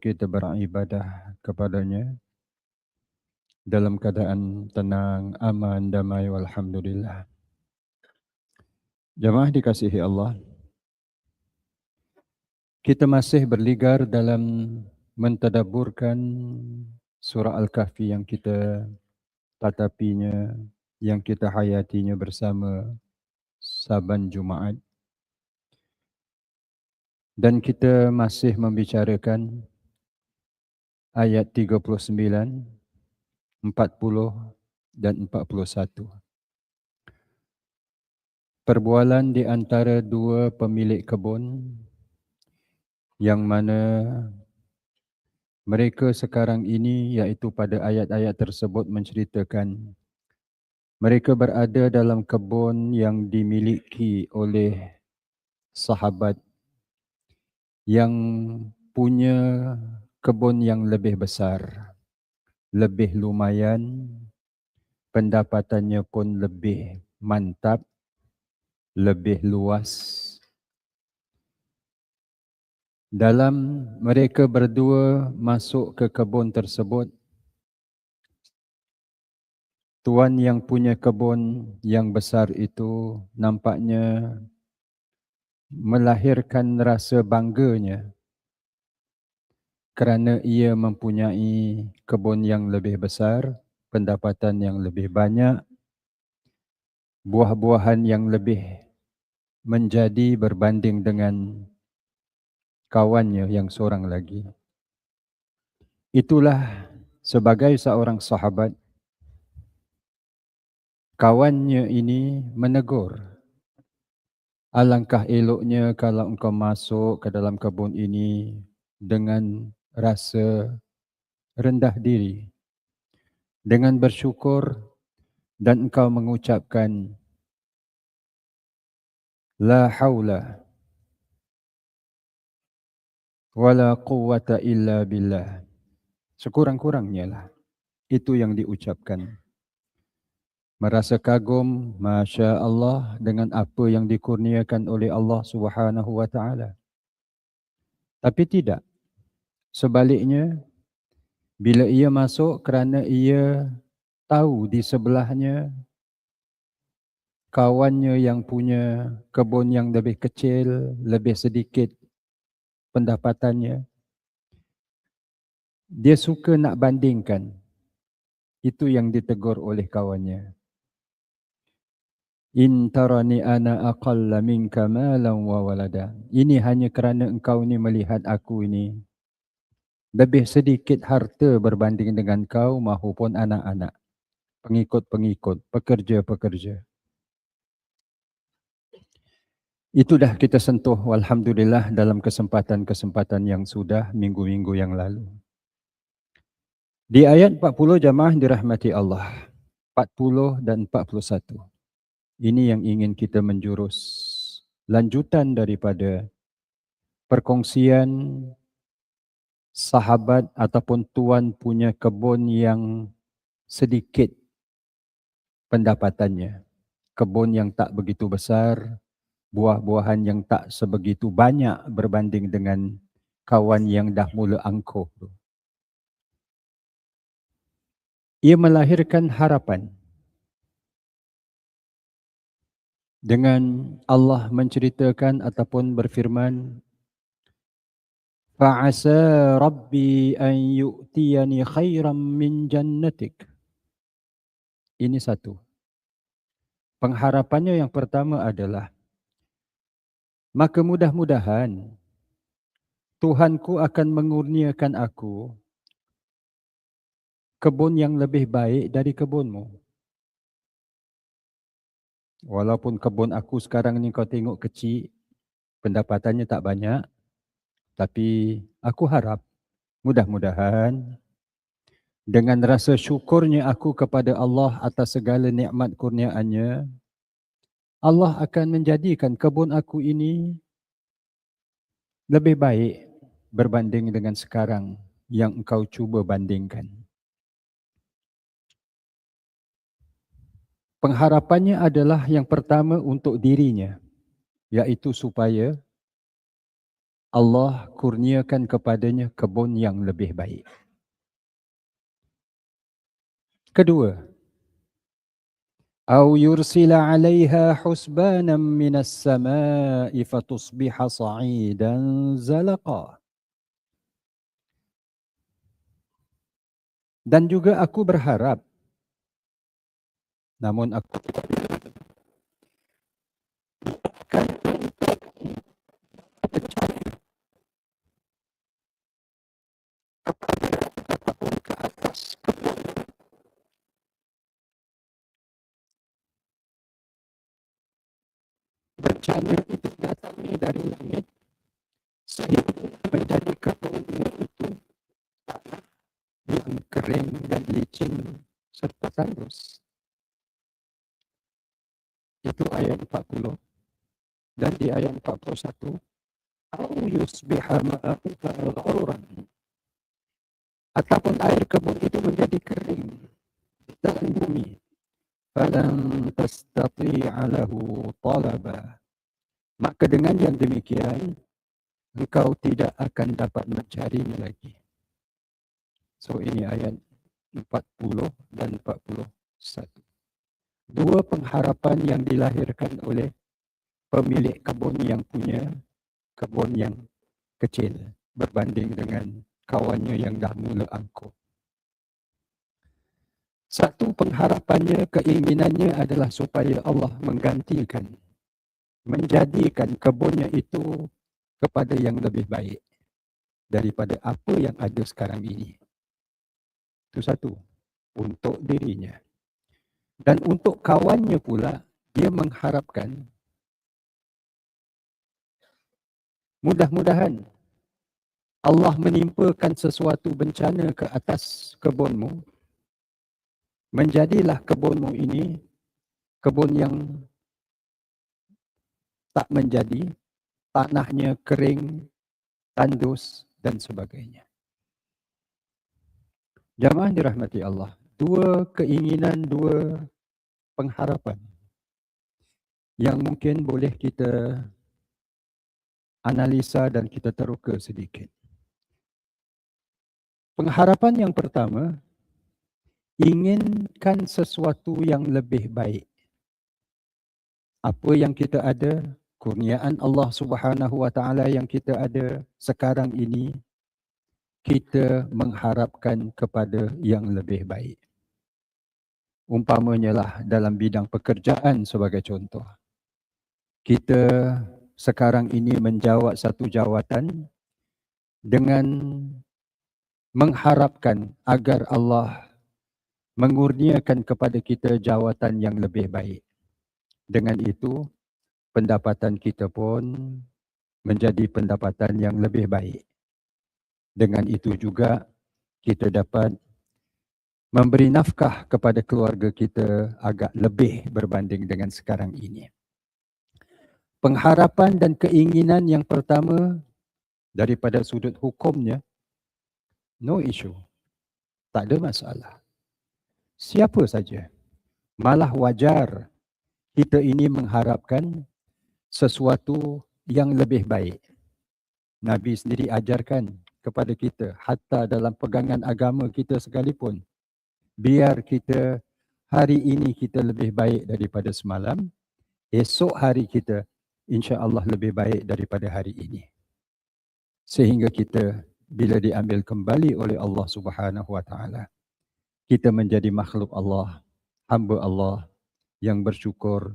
kita beribadah kepadanya dalam keadaan tenang, aman, damai, walhamdulillah. Jemaah dikasihi Allah, kita masih berligar dalam mentadaburkan surah Al-Kahfi yang kita tatapinya, yang kita hayatinya bersama saban Jumaat. Dan kita masih membicarakan ayat 39, 40 dan 41. Perbualan di antara dua pemilik kebun yang mana mereka sekarang ini iaitu pada ayat-ayat tersebut menceritakan mereka berada dalam kebun yang dimiliki oleh sahabat yang punya kebun yang lebih besar, lebih lumayan, pendapatannya pun lebih mantap, lebih luas. Dalam mereka berdua masuk ke kebun tersebut, tuan yang punya kebun yang besar itu nampaknya melahirkan rasa bangganya kerana ia mempunyai kebun yang lebih besar, pendapatan yang lebih banyak, buah-buahan yang lebih menjadi berbanding dengan kawannya yang seorang lagi. Itulah sebagai seorang sahabat, kawannya ini menegur Alangkah eloknya kalau engkau masuk ke dalam kebun ini dengan rasa rendah diri. Dengan bersyukur dan engkau mengucapkan La hawla wala quwata illa billah. Sekurang-kurangnya lah. Itu yang diucapkan merasa kagum masya Allah dengan apa yang dikurniakan oleh Allah Subhanahu wa taala tapi tidak sebaliknya bila ia masuk kerana ia tahu di sebelahnya kawannya yang punya kebun yang lebih kecil lebih sedikit pendapatannya dia suka nak bandingkan. Itu yang ditegur oleh kawannya. In tarani ana aqalla minka malan wa walada. Ini hanya kerana engkau ni melihat aku ini lebih sedikit harta berbanding dengan kau maupun anak-anak, pengikut-pengikut, pekerja-pekerja. Itu dah kita sentuh alhamdulillah dalam kesempatan-kesempatan yang sudah minggu-minggu yang lalu. Di ayat 40 jamaah dirahmati Allah. 40 dan 41. Ini yang ingin kita menjurus lanjutan daripada perkongsian sahabat ataupun tuan punya kebun yang sedikit pendapatannya. Kebun yang tak begitu besar, buah-buahan yang tak sebegitu banyak berbanding dengan kawan yang dah mula angkuh. Ia melahirkan harapan dengan Allah menceritakan ataupun berfirman fa'asa rabbi an yu'tiyani khairan min jannatik ini satu pengharapannya yang pertama adalah maka mudah-mudahan Tuhanku akan mengurniakan aku kebun yang lebih baik dari kebunmu. Walaupun kebun aku sekarang ni kau tengok kecil, pendapatannya tak banyak, tapi aku harap mudah-mudahan dengan rasa syukurnya aku kepada Allah atas segala nikmat kurniaannya, Allah akan menjadikan kebun aku ini lebih baik berbanding dengan sekarang yang engkau cuba bandingkan. pengharapannya adalah yang pertama untuk dirinya iaitu supaya Allah kurniakan kepadanya kebun yang lebih baik. Kedua, أو يرسل عليها حسبانا من السماء فتصبح صعيدا زلقا Dan juga aku berharap namun aku tidak bencana itu datangnya dari langit sehingga menjadi kebunnya itu tanah yang kering dan licin serta tandus. Itu ayat 40. Dan di ayat 41, Au yusbiha ma'afuka al-ghuran. Ataupun air kebun itu menjadi kering dalam bumi falan tastati'a lahu talaba maka dengan yang demikian engkau tidak akan dapat mencarinya lagi. So ini ayat 40 dan 41 dua pengharapan yang dilahirkan oleh pemilik kebun yang punya kebun yang kecil berbanding dengan kawannya yang dah mula angkuh. Satu pengharapannya, keinginannya adalah supaya Allah menggantikan, menjadikan kebunnya itu kepada yang lebih baik daripada apa yang ada sekarang ini. Itu satu, untuk dirinya. Dan untuk kawannya pula, dia mengharapkan mudah-mudahan Allah menimpakan sesuatu bencana ke atas kebunmu menjadilah kebunmu ini kebun yang tak menjadi, tanahnya kering, tandus dan sebagainya. Jamaah dirahmati Allah, dua keinginan, dua pengharapan yang mungkin boleh kita analisa dan kita teruka sedikit. Pengharapan yang pertama, inginkan sesuatu yang lebih baik. Apa yang kita ada, kurniaan Allah Subhanahu wa taala yang kita ada sekarang ini kita mengharapkan kepada yang lebih baik. Umpamanya lah dalam bidang pekerjaan sebagai contoh. Kita sekarang ini menjawat satu jawatan dengan mengharapkan agar Allah mengurniakan kepada kita jawatan yang lebih baik. Dengan itu, pendapatan kita pun menjadi pendapatan yang lebih baik. Dengan itu juga, kita dapat memberi nafkah kepada keluarga kita agak lebih berbanding dengan sekarang ini. Pengharapan dan keinginan yang pertama daripada sudut hukumnya, no issue. Tak ada masalah siapa saja. Malah wajar kita ini mengharapkan sesuatu yang lebih baik. Nabi sendiri ajarkan kepada kita hatta dalam pegangan agama kita sekalipun. Biar kita hari ini kita lebih baik daripada semalam. Esok hari kita insya Allah lebih baik daripada hari ini. Sehingga kita bila diambil kembali oleh Allah Subhanahu Wa Taala kita menjadi makhluk Allah, hamba Allah yang bersyukur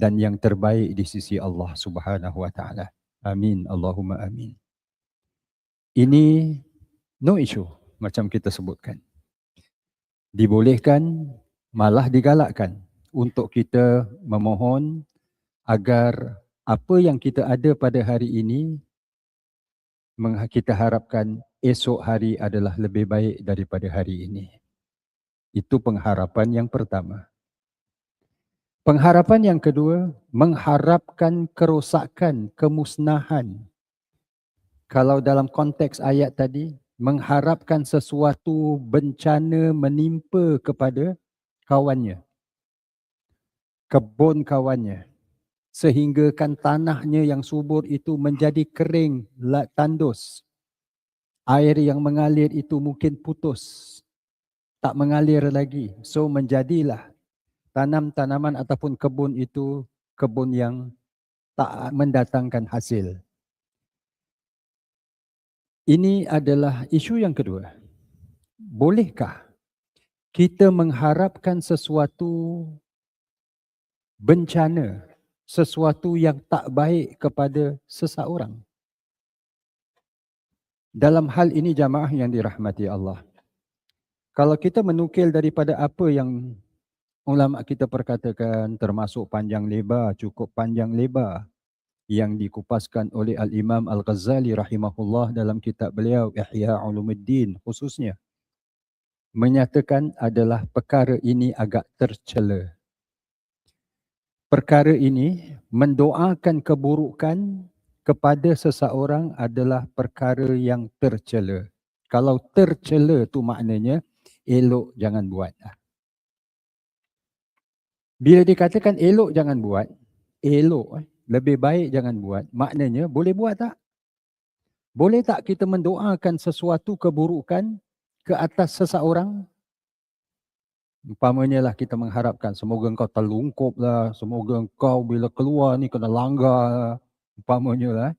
dan yang terbaik di sisi Allah Subhanahu wa taala. Amin Allahumma amin. Ini no issue macam kita sebutkan. Dibolehkan malah digalakkan untuk kita memohon agar apa yang kita ada pada hari ini kita harapkan esok hari adalah lebih baik daripada hari ini. Itu pengharapan yang pertama. Pengharapan yang kedua, mengharapkan kerosakan, kemusnahan. Kalau dalam konteks ayat tadi, mengharapkan sesuatu bencana menimpa kepada kawannya. Kebun kawannya. sehingga kan tanahnya yang subur itu menjadi kering, tandus. Air yang mengalir itu mungkin putus, tak mengalir lagi. So menjadilah tanam-tanaman ataupun kebun itu kebun yang tak mendatangkan hasil. Ini adalah isu yang kedua. Bolehkah kita mengharapkan sesuatu bencana, sesuatu yang tak baik kepada seseorang? Dalam hal ini jamaah yang dirahmati Allah. Kalau kita menukil daripada apa yang ulama kita perkatakan termasuk panjang lebar, cukup panjang lebar yang dikupaskan oleh Al-Imam Al-Ghazali rahimahullah dalam kitab beliau Ihya Ulumuddin khususnya menyatakan adalah perkara ini agak tercela. Perkara ini mendoakan keburukan kepada seseorang adalah perkara yang tercela. Kalau tercela tu maknanya elok jangan buat. Bila dikatakan elok jangan buat, elok eh, lebih baik jangan buat. Maknanya boleh buat tak? Boleh tak kita mendoakan sesuatu keburukan ke atas seseorang? Umpamanya lah kita mengharapkan semoga engkau terlungkup lah, semoga engkau bila keluar ni kena langgar lah. Umpamanya lah.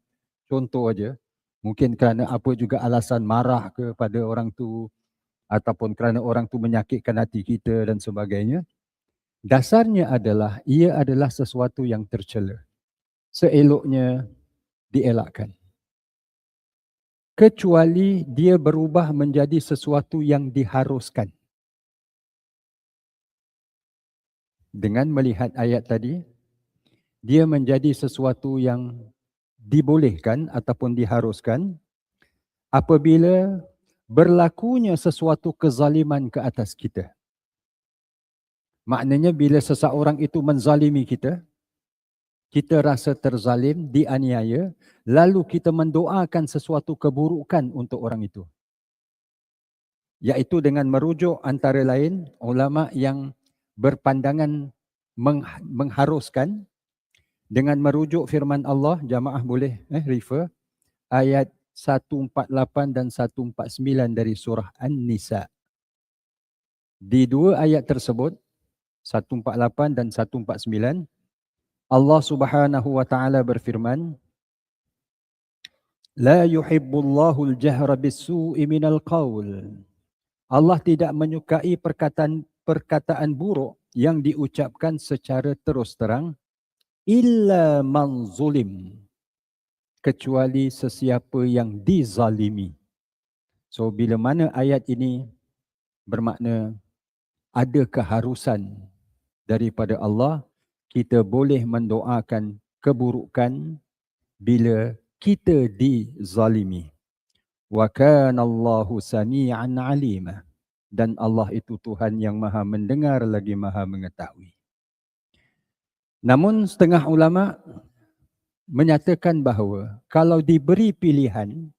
Contoh aja. Mungkin kerana apa juga alasan marah kepada orang tu ataupun kerana orang tu menyakitkan hati kita dan sebagainya. Dasarnya adalah ia adalah sesuatu yang tercela seeloknya dielakkan. Kecuali dia berubah menjadi sesuatu yang diharuskan. Dengan melihat ayat tadi, dia menjadi sesuatu yang dibolehkan ataupun diharuskan apabila berlakunya sesuatu kezaliman ke atas kita. Maknanya bila seseorang itu menzalimi kita, kita rasa terzalim, dianiaya, lalu kita mendoakan sesuatu keburukan untuk orang itu. Iaitu dengan merujuk antara lain ulama yang berpandangan mengharuskan dengan merujuk firman Allah, jamaah boleh eh, refer, ayat 148 dan 149 dari surah An-Nisa. Di dua ayat tersebut, 148 dan 149, Allah Subhanahu wa taala berfirman La yuhibbullahu al-jahra bis-su'i minal qaul. Allah tidak menyukai perkataan perkataan buruk yang diucapkan secara terus terang illa man zulim kecuali sesiapa yang dizalimi. So bila mana ayat ini bermakna ada keharusan daripada Allah kita boleh mendoakan keburukan bila kita dizalimi. Wa kana Allahu samian alima dan Allah itu Tuhan yang Maha mendengar lagi Maha mengetahui. Namun setengah ulama menyatakan bahawa kalau diberi pilihan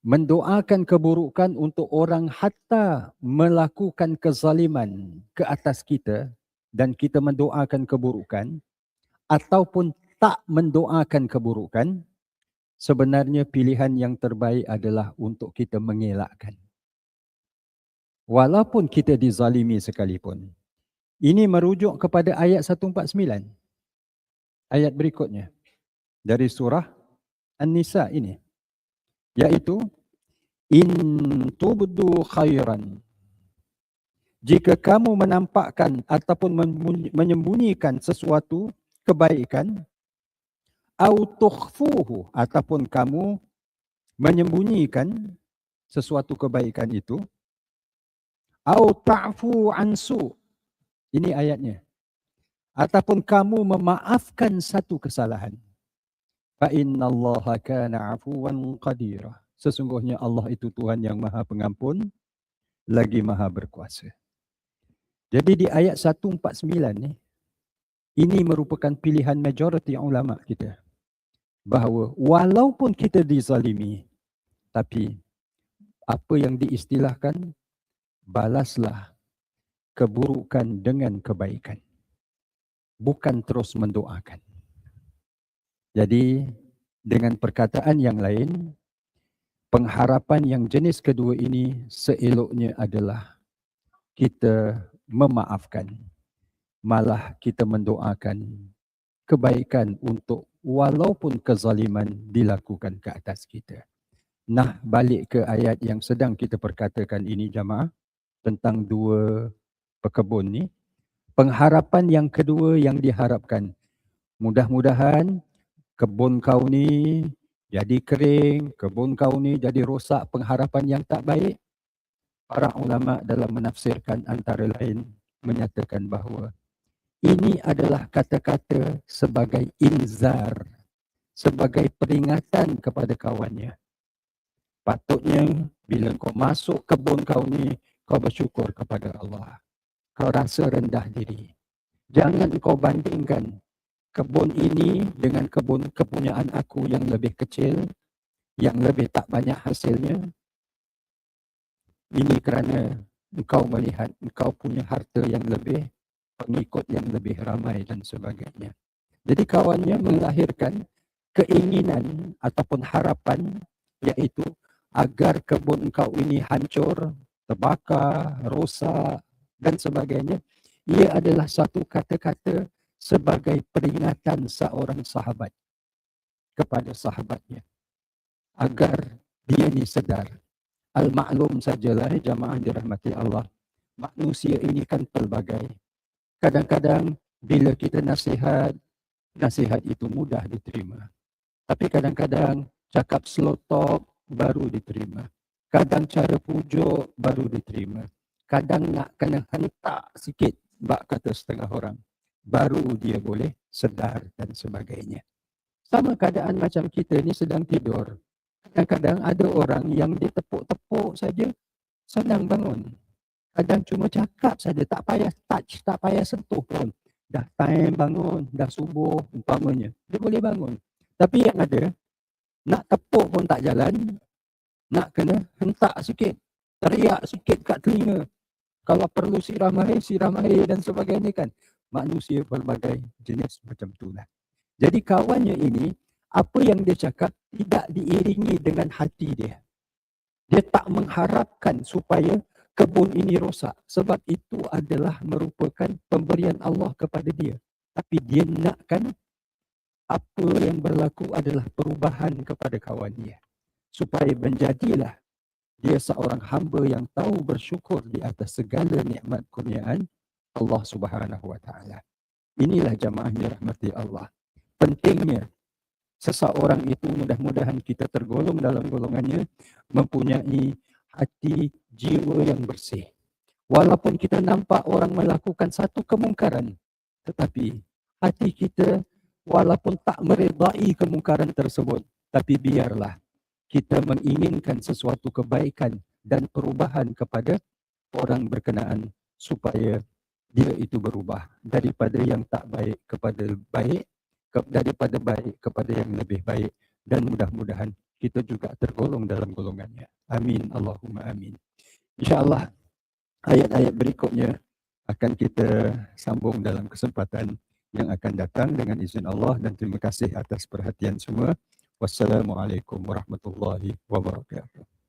mendoakan keburukan untuk orang hatta melakukan kezaliman ke atas kita dan kita mendoakan keburukan ataupun tak mendoakan keburukan, sebenarnya pilihan yang terbaik adalah untuk kita mengelakkan. Walaupun kita dizalimi sekalipun. Ini merujuk kepada ayat 149. Ayat berikutnya. Dari surah An-Nisa ini. Iaitu, In tubdu khairan. Jika kamu menampakkan ataupun menyembunyikan sesuatu kebaikan au tukhfuhu ataupun kamu menyembunyikan sesuatu kebaikan itu au ta'fu ansu ini ayatnya ataupun kamu memaafkan satu kesalahan fa innallaha kana afuwan qadira sesungguhnya Allah itu Tuhan yang Maha Pengampun lagi Maha Berkuasa jadi di ayat 149 ni, ini merupakan pilihan majoriti ulama kita. Bahawa walaupun kita dizalimi, tapi apa yang diistilahkan, balaslah keburukan dengan kebaikan. bukan terus mendoakan. Jadi dengan perkataan yang lain, pengharapan yang jenis kedua ini seeloknya adalah kita memaafkan. Malah kita mendoakan kebaikan untuk walaupun kezaliman dilakukan ke atas kita. Nah, balik ke ayat yang sedang kita perkatakan ini jamaah tentang dua pekebun ni. Pengharapan yang kedua yang diharapkan. Mudah-mudahan kebun kau ni jadi kering, kebun kau ni jadi rosak pengharapan yang tak baik. Para ulama dalam menafsirkan antara lain menyatakan bahawa ini adalah kata-kata sebagai inzar, sebagai peringatan kepada kawannya. Patutnya bila kau masuk kebun kau ni, kau bersyukur kepada Allah. Kau rasa rendah diri. Jangan kau bandingkan kebun ini dengan kebun kepunyaan aku yang lebih kecil, yang lebih tak banyak hasilnya. Ini kerana engkau melihat engkau punya harta yang lebih, pengikut yang lebih ramai dan sebagainya. Jadi kawannya melahirkan keinginan ataupun harapan iaitu agar kebun engkau ini hancur, terbakar, rosak dan sebagainya. Ia adalah satu kata-kata sebagai peringatan seorang sahabat kepada sahabatnya agar dia ni sedar. Al-maklum sajalah jamaah dirahmati Allah manusia ini kan pelbagai. Kadang-kadang bila kita nasihat nasihat itu mudah diterima. Tapi kadang-kadang cakap slow talk baru diterima. Kadang cara pujuk baru diterima. Kadang nak kena hentak sikit bak kata setengah orang baru dia boleh sedar dan sebagainya. Sama keadaan macam kita ni sedang tidur. Kadang-kadang ada orang yang dia tepuk-tepuk saja senang bangun. Kadang cuma cakap saja tak payah touch, tak payah sentuh pun. Dah time bangun, dah subuh umpamanya. Dia boleh bangun. Tapi yang ada, nak tepuk pun tak jalan. Nak kena hentak sikit. Teriak sikit kat telinga. Kalau perlu siram air, siram air dan sebagainya kan manusia berbagai jenis macam itulah. Jadi kawannya ini, apa yang dia cakap tidak diiringi dengan hati dia. Dia tak mengharapkan supaya kebun ini rosak. Sebab itu adalah merupakan pemberian Allah kepada dia. Tapi dia nakkan apa yang berlaku adalah perubahan kepada kawan dia. Supaya menjadilah dia seorang hamba yang tahu bersyukur di atas segala nikmat kurniaan Allah Subhanahu wa taala. Inilah jamaah dirahmati Allah. Pentingnya seseorang itu mudah-mudahan kita tergolong dalam golongannya mempunyai hati jiwa yang bersih. Walaupun kita nampak orang melakukan satu kemungkaran tetapi hati kita walaupun tak meredai kemungkaran tersebut tapi biarlah kita menginginkan sesuatu kebaikan dan perubahan kepada orang berkenaan supaya dia itu berubah. Daripada yang tak baik kepada baik daripada baik kepada yang lebih baik. Dan mudah-mudahan kita juga tergolong dalam golongannya. Amin. Allahumma amin. Insyaallah ayat-ayat berikutnya akan kita sambung dalam kesempatan yang akan datang dengan izin Allah. Dan terima kasih atas perhatian semua. Wassalamualaikum warahmatullahi wabarakatuh